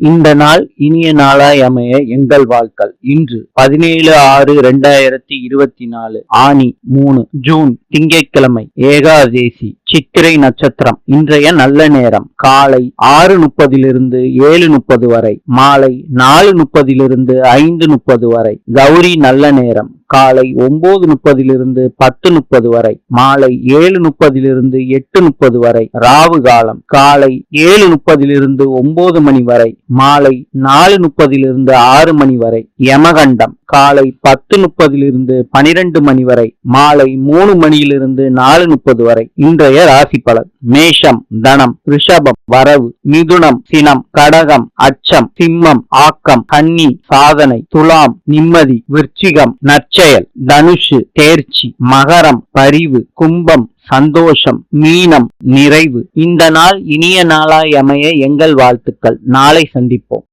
இந்த நாள் இனிய நாளாய் அமைய எங்கள் வாழ்க்கள். இன்று பதினேழு ஆறு இரண்டாயிரத்தி இருபத்தி நாலு ஆனி மூணு ஜூன் திங்கட்கிழமை ஏகாதேசி சித்திரை நட்சத்திரம். இன்றைய நல்ல நேரம். காலை ஆறு முப்பதிலிருந்து ஏழு முப்பது வரை. மாலை நாலு முப்பதிலிருந்து ஐந்து முப்பது வரை. கௌரி நல்ல நேரம். காலை ஒன்பது முப்பதிலிருந்து பத்து முப்பது வரை. மாலை ஏழு முப்பதிலிருந்து எட்டு முப்பது வரை. ராவு காலம். காலை ஏழு முப்பதிலிருந்து ஒன்பது மணி வரை. மாலை நாலு முப்பதிலிருந்து ஆறு மணி வரை. யமகண்டம். காலை பத்து முப்பதிலிருந்து பனிரெண்டு மணி வரை. மாலை மூணு மணியிலிருந்து நாலு முப்பது வரை. இன்றைய ராசி பலன் மேஷம் தனம் ரிஷபம் வரவு மிதுனம் சினம் கடகம் அச்சம் சிம்மம் ஆக்கம் கன்னி சாதனை துலாம் நிம்மதி விருச்சிகம் நற்செயல் தனுஷு தேர்ச்சி மகரம் பரிவு கும்பம் சந்தோஷம் மீனம் நிறைவு. இந்த நாள் இனிய நாளாய் அமைய எங்கள் வாழ்த்துக்கள். நாளை சந்திப்போம்.